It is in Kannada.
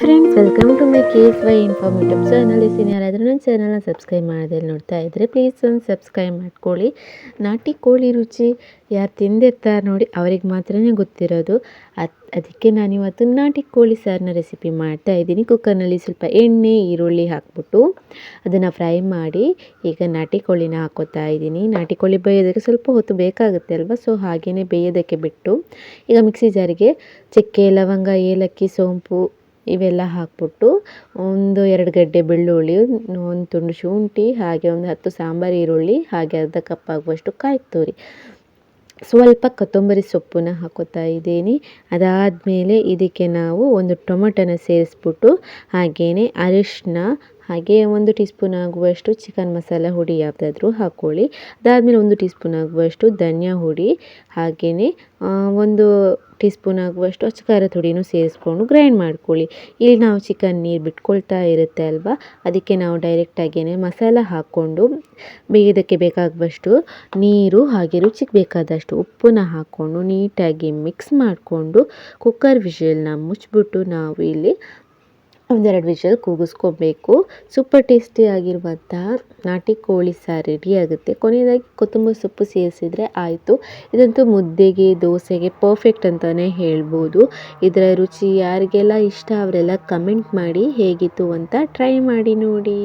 Friends welcome to my case Y informative channel ಇಸ್ತೀನಿ ಯಾರಾದರೂ ನನ್ನ ಚಾನಲ್ನ ಸಬ್ಸ್ಕ್ರೈಬ್ ಮಾಡದೆ ನೋಡ್ತಾ ಇದ್ದರೆ ಪ್ಲೀಸ್ ಒಂದು ಸಬ್ಸ್ಕ್ರೈಬ್ ಮಾಡ್ಕೊಳ್ಳಿ. ನಾಟಿ ಕೋಳಿ ರುಚಿ ಯಾರು ತಿಂದಿರ್ತಾರೆ ನೋಡಿ ಅವ್ರಿಗೆ ಮಾತ್ರನೇ ಗೊತ್ತಿರೋದು. ಅದು, ಅದಕ್ಕೆ ನಾನಿವತ್ತು ನಾಟಿ ಕೋಳಿ ಸಾರನ್ನ ರೆಸಿಪಿ ಮಾಡ್ತಾ ಇದ್ದೀನಿ. ಕುಕ್ಕರ್ನಲ್ಲಿ ಸ್ವಲ್ಪ ಎಣ್ಣೆ, ಈರುಳ್ಳಿ ಹಾಕ್ಬಿಟ್ಟು ಅದನ್ನು ಫ್ರೈ ಮಾಡಿ ಈಗ ನಾಟಿ ಕೋಳಿನ ಹಾಕೋತಾ ಇದ್ದೀನಿ. ನಾಟಿ ಕೋಳಿ ಬೇಯೋದಕ್ಕೆ ಸ್ವಲ್ಪ ಹೊತ್ತು ಬೇಕಾಗುತ್ತೆ ಅಲ್ವಾ? ಸೊ ಹಾಗೆಯೇ ಬೇಯೋದಕ್ಕೆ ಬಿಟ್ಟು ಈಗ ಮಿಕ್ಸಿ ಜಾರಿಗೆ ಚಕ್ಕೆ, ಲವಂಗ, ಏಲಕ್ಕಿ, ಸೋಂಪು ಇವೆಲ್ಲ ಹಾಕ್ಬಿಟ್ಟು ಒಂದು ಎರಡು ಗಡ್ಡೆ ಬೆಳ್ಳುಳ್ಳಿ, ಒಂದು ತುಂಡು ಶುಂಠಿ, ಹಾಗೆ ಒಂದು ಹತ್ತು ಸಾಂಬಾರು ಈರುಳ್ಳಿ, ಹಾಗೆ ಅರ್ಧ ಕಪ್ ಆಗುವಷ್ಟು ಕಾಯಿ ತುರಿ. ಸ್ವಲ್ಪ ಕೊತ್ತಂಬರಿ ಸೊಪ್ಪನ್ನ ಹಾಕೋತಾ ಇದ್ದೀನಿ. ಅದಾದಮೇಲೆ ಇದಕ್ಕೆ ನಾವು ಒಂದು ಟೊಮೊಟೊನ ಸೇರಿಸ್ಬಿಟ್ಟು ಹಾಗೆಯೇ ಅರಿಶಿನ ಹಾಗೆ ಒಂದು ಟೀ ಸ್ಪೂನ್ ಆಗುವಷ್ಟು ಚಿಕನ್ ಮಸಾಲ ಹುಡಿ ಯಾವುದಾದ್ರೂ ಹಾಕ್ಕೊಳ್ಳಿ. ಅದಾದಮೇಲೆ ಒಂದು ಟೀ ಸ್ಪೂನ್ ಆಗುವಷ್ಟು ಧನಿಯಾ ಹುಡಿ, ಹಾಗೆಯೇ ಒಂದು ಟೀ ಸ್ಪೂನ್ ಆಗುವಷ್ಟು ಖಾರದ ಹುಡಿನೂ ಸೇರಿಸ್ಕೊಂಡು ಗ್ರೈಂಡ್ ಮಾಡ್ಕೊಳ್ಳಿ. ಇಲ್ಲಿ ನಾವು ಚಿಕನ್ ನೀರು ಬಿಟ್ಕೊಳ್ತಾ ಇರುತ್ತೆ ಅಲ್ವಾ? ಅದಕ್ಕೆ ನಾವು ಡೈರೆಕ್ಟಾಗಿಯೇ ಮಸಾಲ ಹಾಕ್ಕೊಂಡು ಬೇಯೋದಕ್ಕೆ ಬೇಕಾಗುವಷ್ಟು ನೀರು ಹಾಗೆ ರುಚಿಗೆ ಬೇಕಾದಷ್ಟು ಉಪ್ಪನ್ನ ಹಾಕ್ಕೊಂಡು ನೀಟಾಗಿ ಮಿಕ್ಸ್ ಮಾಡಿಕೊಂಡು ಕುಕ್ಕರ್ ವಿಷಲ್ನ ಮುಚ್ಚಿಬಿಟ್ಟು ನಾವು ಇಲ್ಲಿ ಒಂದೆರಡು ವಿಷಲ್ ಕೂಗಿಸ್ಕೋಬೇಕು. ಸೂಪರ್ ಟೇಸ್ಟಿಯಾಗಿರುವಂತಹ ನಾಟಿ ಕೋಳಿ ಸಾರು ರೆಡಿ ಆಗುತ್ತೆ. ಕೊನೆಯದಾಗಿ ಕೊತ್ತಂಬರಿ ಸೊಪ್ಪು ಸೇರಿಸಿದರೆ ಆಯಿತು. ಇದಂತೂ ಮುದ್ದೆಗೆ, ದೋಸೆಗೆ ಪರ್ಫೆಕ್ಟ್ ಅಂತಲೇ ಹೇಳ್ಬೋದು. ಇದರ ರುಚಿ ಯಾರಿಗೆಲ್ಲ ಇಷ್ಟ ಅವರೆಲ್ಲ ಕಮೆಂಟ್ ಮಾಡಿ ಹೇಗಿತ್ತು ಅಂತ ಟ್ರೈ ಮಾಡಿ ನೋಡಿ.